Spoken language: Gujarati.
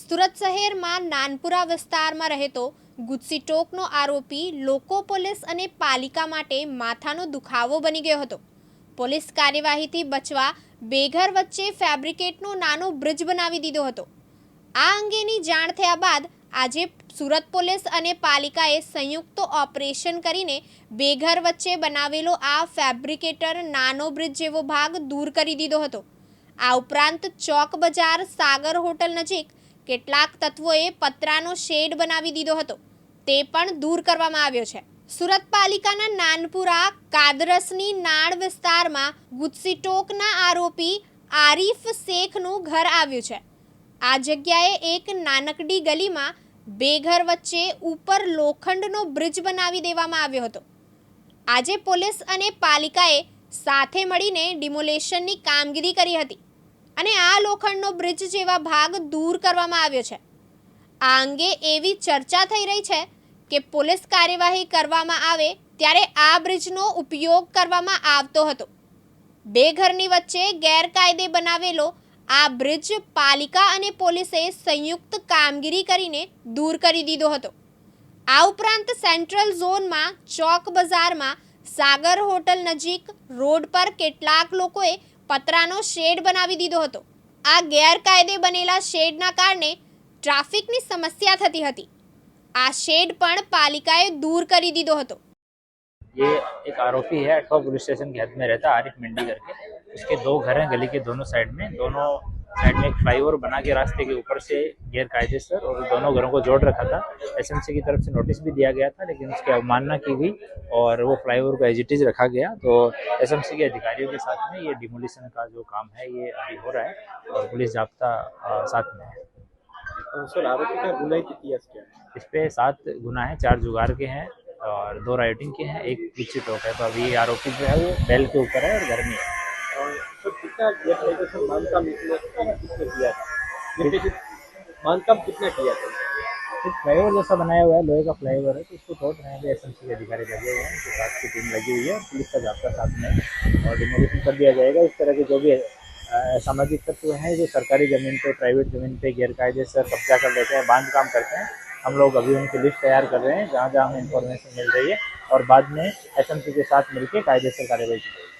સુરત શહેરમાં નાનપુરા વિસ્તારમાં રહેતો ગુજસી ટોકનો આરોપી લોકો પોલીસ અને પાલિકા માટે માથાનો દુખાવો બની ગયો હતો. પોલીસ કાર્યવાહીથી બચવા બેઘર વચ્ચે ફેબ્રિકેટનો નાનો બ્રિજ બનાવી દીધો હતો. આ અંગેની જાણ થયા બાદ આજે સુરત પોલીસ અને પાલિકાએ સંયુક્ત ઓપરેશન કરીને બેઘર વચ્ચે બનાવેલો આ ફેબ્રિકેટર નાનો બ્રિજ જેવો ભાગ દૂર કરી દીધો હતો. આ ઉપરાંત ચોક બજાર સાગર હોટલ નજીક કેટલાક તત્વોએ પતરાનો શેડ બનાવી દીધો હતો. તે પણ દૂર કરવામાં આવ્યો છે. સુરત પાલિકાના નાનપુરા, કાદરસની નાળ વિસ્તારમાં ગુત્સીટોકના આરોપી આરીફ શેખનું ઘર આવ્યું છે. આ જગ્યાએ એક નાનકડી ગલીમાં બે ઘર વચ્ચે ઉપર લોખંડનો બ્રિજ બનાવી દેવામાં આવ્યો હતો. આજે પોલીસ અને પાલિકાએ સાથે મળીને ડિમોલેશનની કામગીરી કરી હતી. અને આ લોખંડનો બ્રિજ જેવા ભાગ દૂર કરવામાં આવ્યો છે. આ અંગે એવી ચર્ચા થઈ રહી છે કે પોલીસ કાર્યવાહી કરવામાં આવે ત્યારે આ બ્રિજનો ઉપયોગ કરવામાં આવતો હતો. બે ઘરની વચ્ચે ગેરકાયદે બનાવેલો આ બ્રિજ પાલિકા અને પોલીસે સંયુક્ત કામગીરી કરીને દૂર કરી દીધો હતો. આ ઉપરાંત સેન્ટ્રલ ઝોનમાં ચોક બજારમાં સાગર હોટલ નજીક રોડ પર કેટલાક લોકોએ પતરાનો શેડ બનાવી દીધો હતો આ ગેરકાયદે બનેલા શેડના કારણે ટ્રાફિકની સમસ્યા થતી હતી આ શેડ પણ પાલિકાએ દૂર કરી દીધો હતો ये एक आरोपी है अठवा पुलिस स्टेशन की हद में रहता है आरिफ मंडी करके उसके दो घर हैं गली के दोनों साइड में दोनों साइड में एक फ्लाईओवर बना के रास्ते के ऊपर से गैर कायदेसर और दोनों घरों को जोड़ रखा था। एसएमसी की तरफ़ से नोटिस भी दिया गया था लेकिन उसकी अवमानना की गई और वो फ्लाईओवर को एजिटिज रखा गया। तो एसएमसी के अधिकारियों के साथ में ये डिमोलिशन का जो काम है ये अभी हो रहा है और पुलिस जाब्ता साथ में है। सर आरोपी का गुनाह किती है इस पर सात गुना है चार जुगाड़ के हैं और दो राइटिंग के हैं एक पीछे टोक है। तो अभी आरोपी जो है वो बैल के ऊपर है और घर में है। और किसने किया था? बांधकाम कितना किया था? फ्लाईओवर जैसा बनाया हुआ है, लोहे का फ्लाईओवर है तो उसको तोड़ रहे एस के अधिकारी लगे हुए हैं, उनके साथ की टीम लगी हुई है पुलिस का जाब्ता साथ में और डिमोलिशन कर दिया जाएगा। इस तरह के जो भी सामाजिक तत्व हैं, जो सरकारी ज़मीन पे प्राइवेट ज़मीन पे गैरकायदे से कब्जा कर लेते हैं बाँध काम करते हैं, हम लोग अभी उनकी लिस्ट तैयार कर रहे हैं, जहाँ जहाँ हमें इन्फॉर्मेशन मिल रही है, और बाद में एसएमसी के साथ मिलकर कायदे से कार्रवाई की जाएगी।